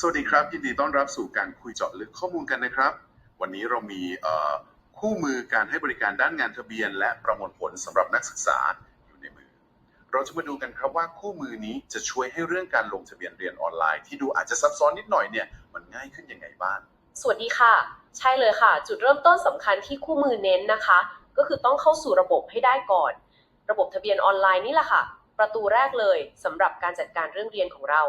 สวัสดีครับ ยินดีต้อนรับสู่การคุยเจาะลึกข้อมูลกันนะครับ วันนี้เรามีเอ่อคู่มือการให้บริการด้านงานทะเบียน และประมวลผลสำหรับนักศึกษาอยู่ในมือ เราจะมาดูกันครับว่าคู่มือนี้จะช่วยให้เรื่องการลงทะเบียนเรียนออนไลน์ที่ดูอาจจะซับซ้อนนิดหน่อยเนี่ยมันง่ายขึ้นยังไงบ้างสวัสดีค่ะ ใช่เลยค่ะ จุดเริ่มต้นสำคัญที่คู่มือเน้นนะคะ ก็คือต้องเข้าสู่ระบบให้ได้ก่อน ระบบทะเบียนออนไลน์นี่แหละค่ะ ประตูแรกเลยสำหรับการจัดการเรื่องเรียนของเรา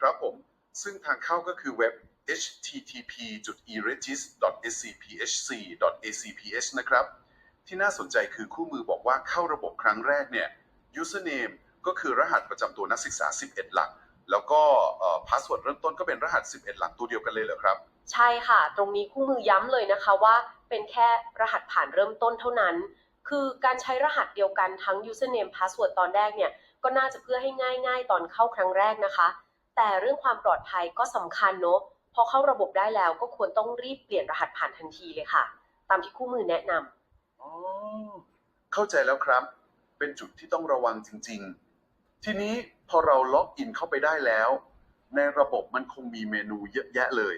ครับผม ซึ่งทางเข้าก็คือเว็บ http.eregis.scphc.acph นะครับ ที่น่าสนใจคือคู่มือบอกว่าเข้าระบบครั้งแรกเนี่ย username ก็คือรหัสประจำตัวนักศึกษา 11 หลัก แล้วก็ password เริ่มต้นก็เป็นรหัส 11 หลักตัวเดียวกันเลยเหรอครับ ใช่ค่ะ ตรงนี้คู่มือย้ำเลยนะคะว่าเป็นแค่รหัสผ่านเริ่มต้นเท่านั้น คือการใช้รหัสเดียวกันทั้ง username password ตอนแรกเนี่ย ก็น่าจะเพื่อให้ง่าย ๆ ตอนเข้าครั้งแรกนะคะ แต่เรื่องความปลอดภัยก็สำคัญเนอะพอเข้าระบบได้แล้วก็ควรต้องรีบเปลี่ยนรหัสผ่านทันทีเลยค่ะ ตามที่คู่มือแนะนำอ๋อเข้าใจแล้วครับ เป็นจุดที่ต้องระวังจริง ๆ ทีนี้พอเราล็อกอินเข้าไปได้แล้ว ในระบบมันคงมีเมนูเยอะแยะเลย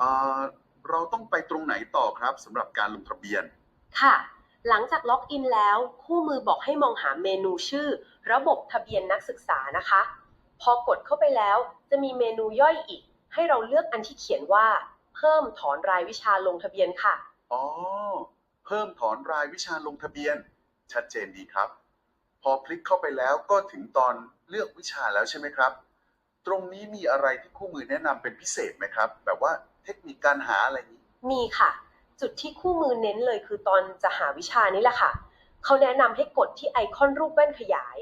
อ่าเราต้องไปตรงไหนต่อครับสำหรับการลงทะเบียน ค่ะ หลังจากล็อกอินแล้ว คู่มือบอกให้มองหาเมนูชื่อ ระบบทะเบียนนักศึกษานะคะ พอกดเข้าไปแล้วจะมีเมนูย่อยอีก ให้เราเลือกอันที่เขียนว่า เพิ่มถอนรายวิชาลงทะเบียนค่ะ อ๋อ เพิ่มถอนรายวิชาลงทะเบียน ชัดเจนดีครับ พอคลิกเข้าไปแล้วก็ถึงตอนเลือกวิชาแล้วใช่ไหมครับ ตรงนี้มีอะไรที่คู่มือแนะนำเป็นพิเศษไหมครับ แบบว่าเทคนิคการหาอะไรนี้ มีค่ะ จุดที่คู่มือเน้นเลยคือตอนจะหาวิชานี้แหละค่ะ เขาแนะนำให้กดที่ไอคอนรูปแว่นขยาย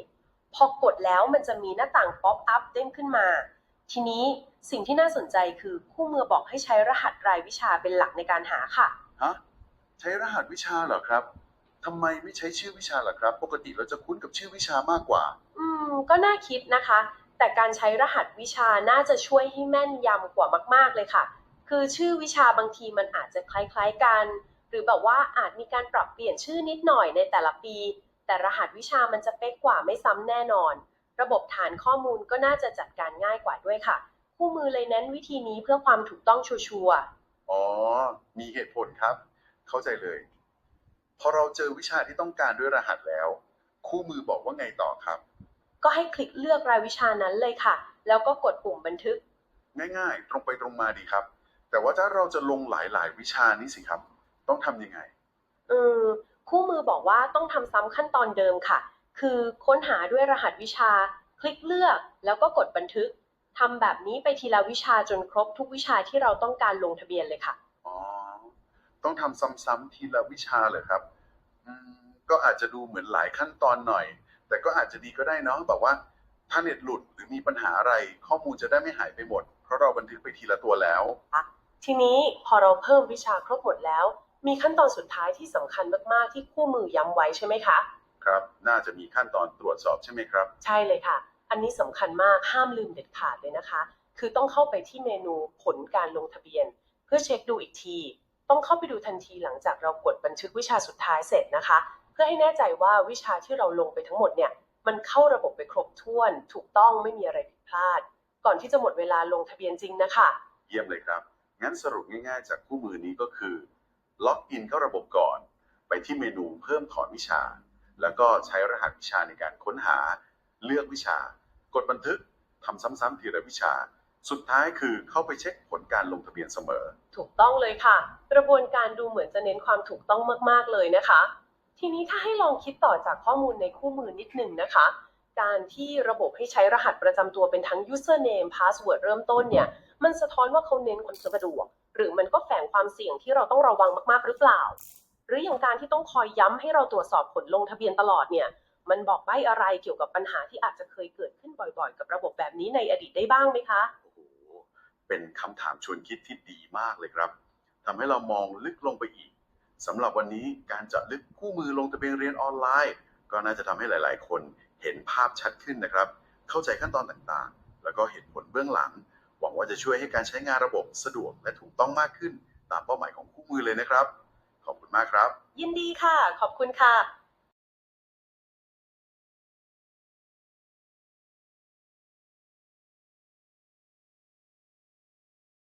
พอกดแล้วมันจะมีหน้าต่างป๊อปอัพเด้งขึ้นมา ทีนี้สิ่งที่น่าสนใจคือคู่มือบอกให้ใช้รหัสรายวิชาเป็นหลักในการหาค่ะ ฮะใช้รหัสวิชาเหรอครับทำไมไม่ใช้ชื่อวิชาเหรอครับ ปกติเราจะคุ้นกับชื่อวิชามากกว่า อืม ก็น่าคิดนะคะ แต่การใช้รหัสวิชาน่าจะช่วยให้แม่นยำกว่ามาก ๆเลยค่ะ คือชื่อวิชาบางทีมันอาจจะคล้ายๆกัน หรือแบบว่าอาจมีการปรับเปลี่ยนชื่อนิดหน่อยในแต่ละปี แต่รหัสวิชามันจะเป๊ะกว่าไม่ซ้ำแน่นอน ระบบฐานข้อมูลก็น่าจะจัดการง่ายกว่าด้วยค่ะ คู่มือเลยเน้นวิธีนี้เพื่อความถูกต้องชัวร์ๆอ๋อ มีเหตุผลครับ เข้าใจเลย พอเราเจอวิชาที่ต้องการด้วยรหัสแล้ว คู่มือบอกว่าไงต่อครับ ก็ให้คลิกเลือกรายวิชานั้นเลยค่ะ แล้วก็กดปุ่มบันทึก ง่ายๆ ตรงไปตรงมาดีครับ แต่ว่าถ้าเราจะลงหลายๆ วิชานี้สิครับ ต้องทำยังไงอืม คู่มือบอกว่าต้องทำซ้ำขั้นตอนเดิมค่ะ คือค้นหาด้วยรหัสวิชา คลิกเลือก แล้วก็กดบันทึกทำแบบนี้ไปทีละวิชาจนครบทุกวิชาที่เราต้องการลงทะเบียนเลยค่ะ อ๋อ ต้องทำซ้ำๆทีละวิชาเลยครับอืมก็อาจจะดูเหมือนหลายขั้นตอนหน่อย แต่ก็อาจจะดีก็ได้เนาะแบบว่า ถ้าเน็ตหลุดหรือมีปัญหาอะไร ข้อมูลจะได้ไม่หายไปหมด เพราะเราบันทึกไปทีละตัวแล้ว ทีนี้พอเราเพิ่มวิชาครบหมดแล้ว มีขั้นตอนสุดท้ายที่สำคัญมากๆ ที่คู่มือย้ำไว้ใช่ไหมคะ ครับ น่าจะมีขั้นตอนตรวจสอบใช่ไหมครับ ใช่เลยค่ะ อันนี้สำคัญมากห้ามลืมเด็ดขาดเลยนะคะ คือต้องเข้าไปที่เมนูผลการลงทะเบียน เพื่อเช็คดูอีกที ต้องเข้าไปดูทันทีหลังจากเรากดบันทึกวิชาสุดท้ายเสร็จนะคะ เพื่อให้แน่ใจว่าวิชาที่เราลงไปทั้งหมดเนี่ยมันเข้าระบบไปครบถ้วน ถูกต้องไม่มีอะไรผิดพลาด ก่อนที่จะหมดเวลาลงทะเบียนจริงนะคะ เยี่ยมเลยครับ งั้นสรุปง่ายๆ จากคู่มือนี้ก็คือ ล็อกอินเข้าระบบก่อน ไปที่เมนูเพิ่มถอนวิชา แล้วก็ใช้รหัสวิชาในการค้นหา เลือกวิชา กดบันทึกทำซ้ำๆทีละวิชา สุดท้ายคือเข้าไปเช็คผลการลงทะเบียนเสมอ ถูกต้องเลยค่ะ กระบวนการดูเหมือนจะเน้นความถูกต้องมากๆเลยนะคะ ทีนี้ถ้าให้ลองคิดต่อจากข้อมูลในคู่มือนิดหนึ่งนะคะ การที่ระบบให้ใช้รหัสประจำตัวเป็นทั้ง username password เริ่มต้นเนี่ย มันสะท้อนว่าเขาเน้นความสะดวก หรือมันก็แฝงความเสี่ยงที่เราต้องระวังมากๆหรือเปล่า หรืออย่างการที่ต้องคอยย้ำให้เราตรวจสอบผลลงทะเบียนตลอดเนี่ย มันบอกใบ้อะไรเกี่ยวกับปัญหาที่อาจจะเคยเกิดขึ้นบ่อยๆ กับระบบแบบนี้ในอดีตได้บ้างไหมคะ โอ้โห เป็นคำถามชวนคิดที่ดีมากเลยครับทำให้เรามองลึกลงไปอีกสำหรับวันนี้การจะลึกคู่มือลงทะเบียนเรียนออนไลน์ ก็น่าจะทำให้หลาย ๆ คน เห็นภาพชัดขึ้นนะครับ เข้าใจขั้นตอนต่างๆ แล้วก็เห็นผลเบื้องหลัง หวังว่าจะช่วยให้การใช้งานระบบสะดวกและถูกต้องมากขึ้น ตามเป้าหมายของคู่มือเลยนะครับ ขอบคุณมากครับ ยินดีค่ะ ขอบคุณค่ะ